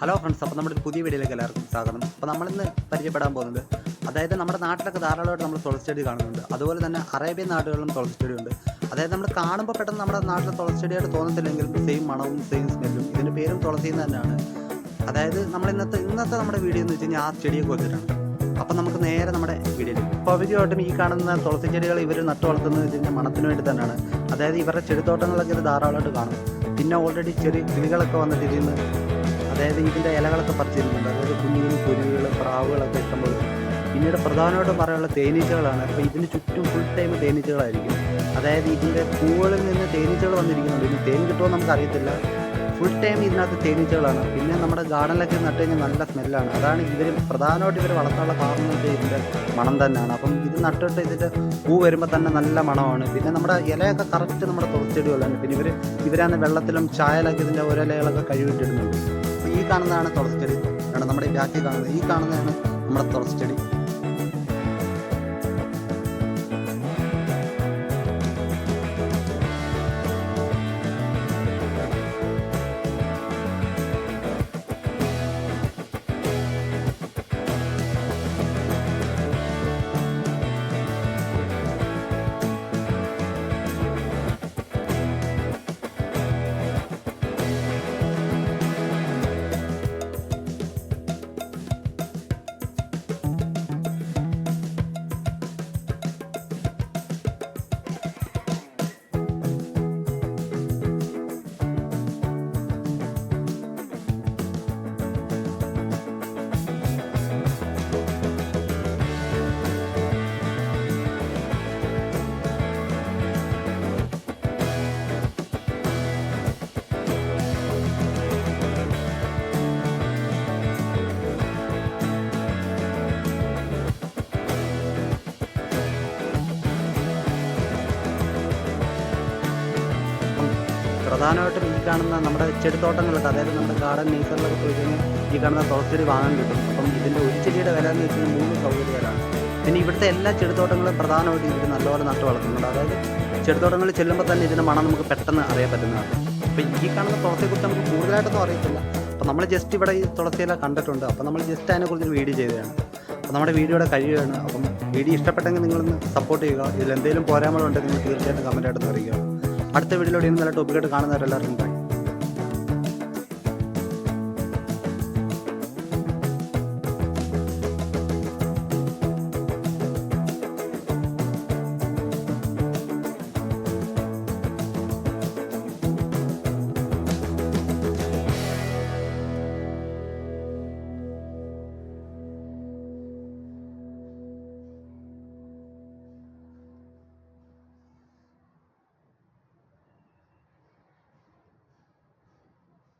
Hello friends അപ്പോൾ നമ്മുടെ പുതിയ വീഡിയോയിലേക്ക് എല്ലാവർക്കും സ്വാഗതം. അപ്പോൾ നമ്മളിന്ന് പരിചയപ്പെടാൻ പോകുന്നത് അതായത് നമ്മുടെ നാട്ടിലൊക്കെ ധാരാളമായിട്ട് നമ്മൾ തുളസി ചെടി കാണുന്നുണ്ട്. അതുപോലെ തന്നെ അറേബ്യൻ നാടുകളിലും തുളസി ഉണ്ട്. അതായത് നമ്മൾ കാണുമ്പോൾ പെട്ടെന്ന് നമ്മുടെ നാട്ടിലെ തുളസി ചെടിയായിട്ട് തോന്നത്തില്ലെങ്കിലും സെയിം മണവും സെയിം സ്മെല്ലും ഇതിന്റെ പേരും തുളസി എന്ന് തന്നെയാണ്. അതായത് നമ്മൾ ഇന്നത്തെ ഇന്നത്തെ നമ്മുടെ വീഡിയോ എന്ന് വെച്ച് കഴിഞ്ഞാൽ ആ ചെടിയെ കുറിച്ചിട്ടാണ്. അപ്പം നമുക്ക് നേരെ നമ്മുടെ വീഡിയോയിൽ പകുതിയായിട്ടും ഈ കാണുന്ന തുളസി ചെടികൾ ഇവർ നട്ടു വളർത്തുന്നത് വെച്ച് കഴിഞ്ഞാൽ മണത്തിന് വേണ്ടി തന്നെയാണ്. അതായത് ഇവരുടെ ചെടിത്തോട്ടങ്ങളൊക്കെ ഇത് ധാരാളമായിട്ട് കാണും. പിന്നെ ഓൾറെഡി ചെറിയ കിളികളൊക്കെ വന്നിട്ട് ഇതിൽ നിന്ന് അതായത് ഇതിന്റെ ഇലകളൊക്കെ പറിച്ചിരുന്നുണ്ട്. അതായത് കുഞ്ഞു കുഞ്ഞു കുരുവികൾ പ്രാവുകളൊക്കെ ഇഷ്ടംപോലെ. പിന്നീട് പ്രധാനമായിട്ടും പറയാനുള്ള തേനീച്ചകളാണ്. അപ്പോൾ ഇതിന് ചുറ്റും ഫുൾ ടൈം തേനീച്ചകളായിരിക്കും. അതായത് ഇതിന്റെ പൂവുകളിൽ നിന്ന് തേനീച്ചകൾ വന്നിരിക്കുന്നുണ്ട്. ഇനി തേൻ കിട്ടുമോ നമുക്കറിയത്തില്ല. ഫുൾ ടൈം ഇതിനകത്ത് തേനീച്ചകളാണ്. പിന്നെ നമ്മുടെ ഗാർഡനിലൊക്കെ നട്ട് കഴിഞ്ഞാൽ നല്ല സ്മെല്ലാണ്. അതാണ് ഇവർ പ്രധാനമായിട്ട് ഇവർ വളർത്താനുള്ള കാരണം എന്ന് വെച്ചാൽ ഇതിന്റെ മണം തന്നെയാണ്. അപ്പം ഇത് നട്ടിട്ട് ഇതിന്റെ പൂ വരുമ്പോൾ തന്നെ നല്ല മണമാണ്. പിന്നെ നമ്മുടെ ഇലയൊക്കെ കറക്റ്റ് നമ്മുടെ തുറച്ചെടികളാണ് പിന്നെ ഇവർ ഇവരാണ് വെള്ളത്തിലും ചായലൊക്കെ ഇതിന്റെ ഓരോ ഇലകളൊക്കെ കഴുകിയിട്ടിടുന്നുണ്ട് ഈ കാണുന്നതാണ് തുളച്ചെടി ആണ് നമ്മുടെ ഈ ബാക്കി കാണുന്നത് ഈ കാണുന്നതാണ് നമ്മുടെ തുളച്ചെടി പ്രധാനമായിട്ടും ഈ കാണുന്ന നമ്മുടെ ചെടിത്തോട്ടങ്ങളൊക്കെ അതായത് നമ്മുടെ ഗാർഡൻ നേച്ചറിലൊക്കെ പോയി കഴിഞ്ഞാൽ ഈ കാണുന്ന തുളച്ചെടി വാങ്ങാൻ കിട്ടും. അപ്പം ഇതിന്റെ ഒരു ചെടിയുടെ വില എന്ന് വെച്ചാൽ മൂന്ന് മൂന്ന് വിലയാണ് പിന്നെ ഇവിടുത്തെ എല്ലാ ചെടിത്തോട്ടങ്ങളും പ്രധാനമായിട്ടും ഇവർ നല്ലപോലെ നട്ട് വളർത്തുന്നുണ്ട്. അതായത് ചെടിത്തോട്ടങ്ങളിൽ ചെല്ലുമ്പോൾ തന്നെ ഇതിന്റെ മണം നമുക്ക് പെട്ടെന്ന് അറിയാൻ പറ്റുന്നതാണ്. അപ്പോൾ ഈ കാണുന്ന തുളസിയെക്കുറിച്ച് നമുക്ക് കൂടുതലായിട്ടൊന്നും അറിയത്തില്ല. അപ്പം നമ്മൾ ജസ്റ്റ് ഇവിടെ ഈ തുളസിയില കണ്ടിട്ടുണ്ട്. അപ്പം നമ്മൾ ജസ്റ്റ് അതിനെക്കുറിച്ച് വീഡിയോ ചെയ്തതാണ്. അപ്പം നമ്മുടെ വീഡിയോയുടെ കഴിയുകയാണ്. അപ്പം വീഡിയോ ഇഷ്ടപ്പെട്ടെങ്കിൽ നിങ്ങളൊന്ന് സപ്പോർട്ട് ചെയ്യുക. ഇതിൽ എന്തെങ്കിലും പോരായ്മകളുണ്ടെങ്കിൽ നിങ്ങൾ തീർച്ചയായിട്ടും കമന്റായിട്ട് അറിയിക്കുക. അടുത്ത വീഡിയോയിലൂടെ നല്ല ടോപ്പിക്കായിട്ട് കാണുന്നവരെല്ലാവർക്കും ബൈ